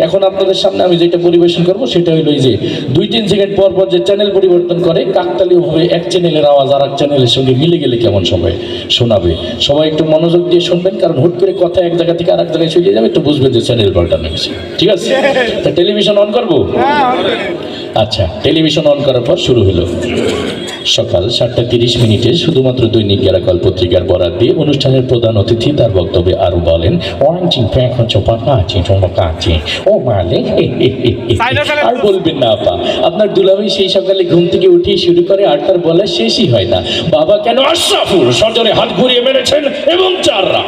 এখন আপনাদের সামনে আমি যেটা পরিবেশন করব সেটা এই যে দুই তিন সেকেন্ড পর পর যে চ্যানেল পরিবর্তন করে কাকতালীয়ভাবে এক চ্যানেলের আওয়াজ আর এক চ্যানেলের সঙ্গে মিলে গেলে কেমন সময় শোনাবে? সবাই একটু মনোযোগ দিয়ে শুনবেন কারণ হুট করে কথা এক জায়গা থেকে আর এক জায়গায় চলে যাবে একটু বুঝবেন যে চ্যানেল পাল্টানো হয়েছে ঠিক আছে? তা টেলিভিশন অন করব? আচ্ছা টেলিভিশন অন করার পর শুরু হলো সকাল সাতটা তিরিশ মিনিটে শুধুমাত্র দৈনিক গেরাকল পত্রিকার বরাদ দিয়ে অনুষ্ঠানের প্রধান অতিথি তার বক্তব্যে আরও বলেন ওয়াংচিং প্যাং হচ্ছে পাঁচি কাঁচি। ও মালে হে, হে, হে। আর বলবেন না আপা। আপনার দুলাভাই সেই সকালে ঘুম থেকে উঠিয়ে শুরু করে আর তার বলা শেষই হয় না। বাবা কেন আশরাফুল সজরে হাত ঘুরিয়ে মেরেছেন এবং চাররা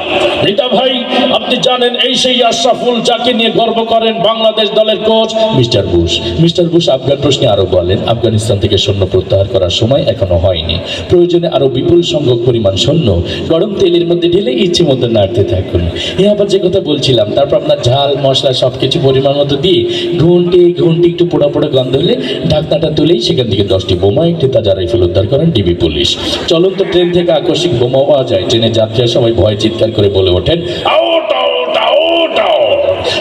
রিতা ভাই আপনি জানেন এই সেই আশরাফুল যাকে নিয়ে গর্ব করেন বাংলাদেশ দলের coach mister Bush. Mister Bush Afghan প্রশ্নে আরও বলেন আফগানিস্তান থেকে সৈন্য প্রত্যাহার করার সময় এখনও হয়নি। প্রয়োজনে আরও বিপুল সংখ্যক পরিমাণ সৈন্য গরম তেলের মধ্যে ঢেলে ইচ্ছে মতো নাড়তে থাকুন। এ আবার যে কথা বলছিলাম, তারপর আপনার ঝাল, মশলা সবকিছু পরিমাণ মতো দিয়ে ঘন্টি ঘন্টি একটু পোড়া পোড়া গন্ধ হলে ঢাকনাটা তুলেই সেখান থেকে দশটি বোমা, একটি তাজা রাইফেল উদ্ধার করেন ডিবি পুলিশ। চলন্ত ট্রেন থেকে আকস্মিক বোমা পাওয়া যায়। ট্রেনে যাত্রীরা সবাই ভয় চিৎকার করে বলে ওঠেন, আউট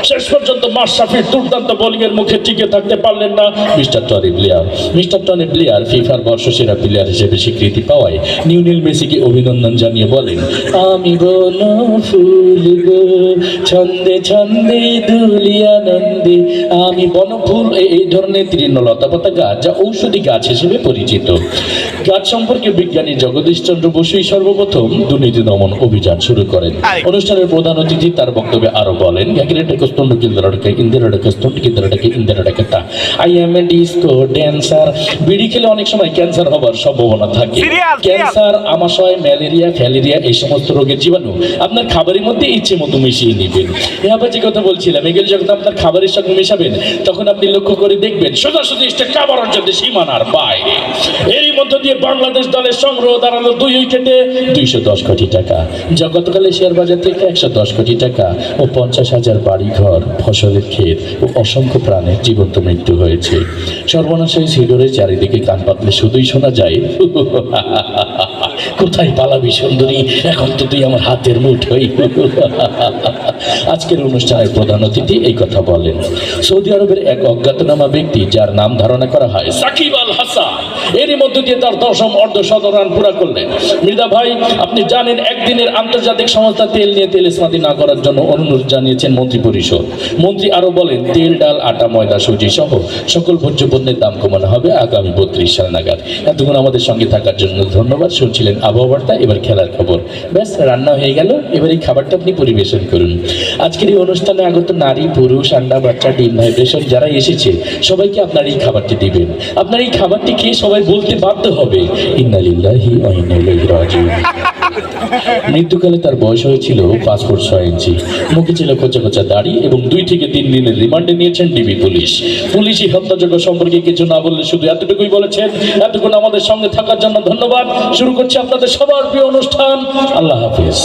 শেষ পর্যন্ত মাশরাফির দুর্দান্ত বোলিংয়ের মুখে টিকে থাকতে পারলেন না mister Tony Blair. Mister Tony Blair ফিফার বর্ষসেরা প্লেয়ার হিসেবে স্বীকৃতি পাওয়ায় নিউনেল মেসিকে অভিনন্দন জানিয়ে বলেন আমি বন ফুল গো ছন্দে ছন্দে দুলি আনন্দে। আমি বনফুল এই ধরনের তৃণলতা পাতা গাছ যা ঔষধি গাছ হিসেবে পরিচিত। গাছ সম্পর্কে বিজ্ঞানী জগদীশ চন্দ্র বসুই সর্বপ্রথম দুর্নীতি দমন অভিযান শুরু করেন। অনুষ্ঠানের প্রধান অতিথি তার বক্তব্যে আরও বলেন কিন্দারাটাকে ইন্দিরাটাকে স্তন্ড কিন্দারাটাকে ইন্দিরাটাকে তা I am a disco dancer bidi খেলে অনেক সময় ক্যান্সার হবার সম্ভাবনা থাকে. ক্যান্সার আমাশয় ম্যালেরিয়া ফ্যালেরিয়া এই সমস্ত রোগের জীবাণু আপনার খাবারের মধ্যে ইচ্ছে মতো মিশিয়ে নেবেন এ আবার যে কথা বলছিলাম এগুলো যখন আপনার খাবারের সঙ্গে মেশাবেন তখন আপনি লক্ষ্য করে দেখবেন সোজাসুজি স্টেট কাবার অঞ্চলে সীমানার বাইরে এরই মধ্য দিয়ে বাংলাদেশ দলের সংগ্রহ দাঁড়াল দুই উইকেটে দুইশো দশ কোটি টাকা যা গতকালে শেয়ার বাজার থেকে একশো দশ কোটি টাকা ও পঞ্চাশ হাজার বাড়ি ঘর ফসলের ক্ষেত ও অসংখ্য প্রাণের জীবন্ত মৃত্যু হয়েছে। সর্বনাশায় সিডোরের চারিদিকে কান পাতলে শুধুই শোনা যায়, কোথায় পালাবি সুন্দরী? এখন তো তুই আমার হাতের মুঠোই। আজকের অনুষ্ঠানের প্রধান অতিথি এই কথা বলেন। সৌদি আরবের এক অজ্ঞাতনামা ব্যক্তি, যার নাম ধারণা করা হয় সাকিব আল হাসান। এরই মধ্য দিয়ে তার দশম অর্ধ শত রান পুরা করলেন। মৃদা ভাই, আপনি জানেন, একদিনের আন্তর্জাতিক সংস্থা তেল নিয়ে তেল ইসমাতি না করার জন্য অনুরোধ জানিয়েছেন মন্ত্রী পরিষদ। মন্ত্রী আরও বলেন, তেল, ডাল, আটা, ময়দা, সুজি সহ সকল ভোজ্য পণ্যের দাম কমানো হবে আগামী বত্রিশ সাল নাগাদ। এতক্ষণ আমাদের সঙ্গে থাকার জন্য ধন্যবাদ। শুনছিলেন আবহাওয়া বার্তা এবার খেলার খবর। ব্যাস, রান্না হয়ে গেল। এবার এই খাবারটা আপনি পরিবেশন করুন। আজকের এই অনুষ্ঠানে আগত নারী, পুরুষ, আন্ডা, বাচ্চা, ডিম ভাইব্রেশন যারা এসেছে, সবাইকে আপনার এই খাবারটি দিবেন। আপনার এই খাবারটি খেয়ে সবাই বলতে বাধ্য হবে মৃত্যুকালে তার বয়স হয়েছিল পাসপোর্ট ছয় ইঞ্চি। মুখে ছিল খোঁচা কোচা দাড়ি এবং দুই থেকে তিন দিনের রিমান্ডে নিয়েছেন ডিবি পুলিশ। পুলিশই হত্যাযোগ্য সম্পর্কে কিছু না বললে শুধু এতটুকুই বলেছেন, এতক্ষণ আমাদের সঙ্গে থাকার জন্য ধন্যবাদ। শুরু করছি আপনাদের সবার প্রিয় অনুষ্ঠান। আল্লাহ হাফিজ।